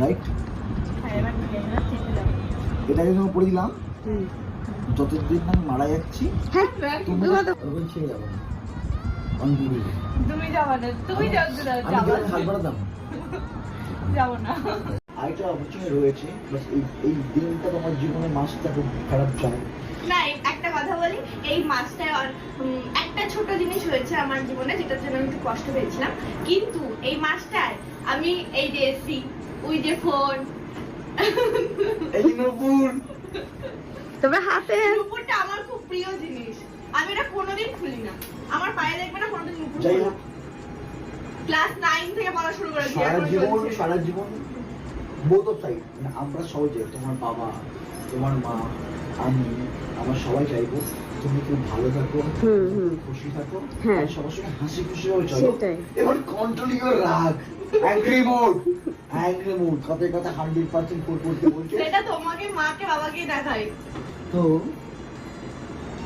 Right এটা দিলাম যতদিন আমি মারা যাচ্ছি হ্যাঁ, না একটা কথা বলি এই একটা ছোট জিনিস আমার জীবনে আমি কষ্ট পেয়েছিলাম। কিন্তু এই মাসটায় আমি এই যে এসি ওই যে এই নপুর। তবে হাতে। নুপুরটা আমার খুব প্রিয় জিনিস। আমি এটা কোনোদিন খুলি না। আমার পায়ে দেখবে না কোনোদিন নুপুর যাই হোক। ক্লাস নাইন থেকে পড়া শুরু করেছি সারা জীবন সারা জীবন বোধ অফ সাইড মানে আমরা সহজে তোমার বাবা তোমার মা আমি আমরা সবাই চাইব তুমি খুব ভালো থাকো। খুশি থাকো হ্যাঁ। সবার সঙ্গে হাসি খুশি হয়ে চলো এবার কন্ট্রোল রাগ। অ্যাংরি মুড অ্যাংরি মুড কথায় কথা হান্ড্রেড পার্সেন্ট করতে বলছে? সেটা তোমাকে মাকে বাবাকে দেখাই। তো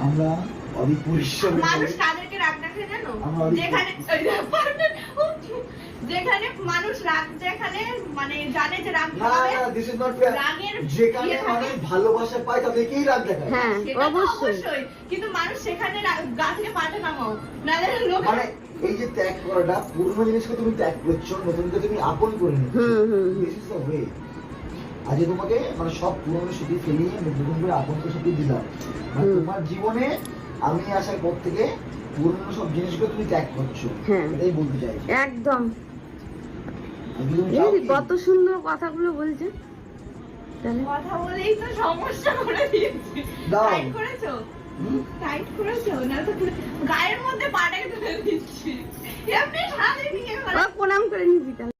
আমরা অনেক পরিশ্রম মানুষ করে কাদেরকে রাগ দেখে জানো? যেখানে যেখানে মানুষ রাগ যেখানে মানে জানে যে রাগ না না দিস ইজ নট ফেয়ার রাগের যেখানে ইয়ে মানুষ ভালোবাসা পায় তাদেরকেই রাগ দেখায়। হ্যাঁ অবশ্যই। কিন্তু মানুষ সেখানে রাগ- থেকে পাঠে নামাও। নাহলে লোক মানে করাটা পুরনো জিনিসকে তুমি ত্যাগ করছ নতুনকে তুমি আপন করে নিচ্ছ। হুম, হুম, হুম। দিস ইজ দ্য ওয়ে আজকে তোমাকে মানে সব পুরনো স্মৃতি ফেলিয়ে আমি নতুন করে আপনকে স্মৃতি দিলাম। মানে তোমার জীবনে আমি আসার পর থেকে পুরনো সব জিনিসগুলো তুমি ত্যাগ করছ। হ্যাঁ। এটাই বলতে চাই। একদম? কত সুন্দর কথাগুলো বলছে। কথা বলেই তো সমস্যা করে দিয়েছি। টাইট করেছ? টাইট করেছ? না তো গায়ের মধ্যে পাটাকে তুলে প্রণাম করে নিবি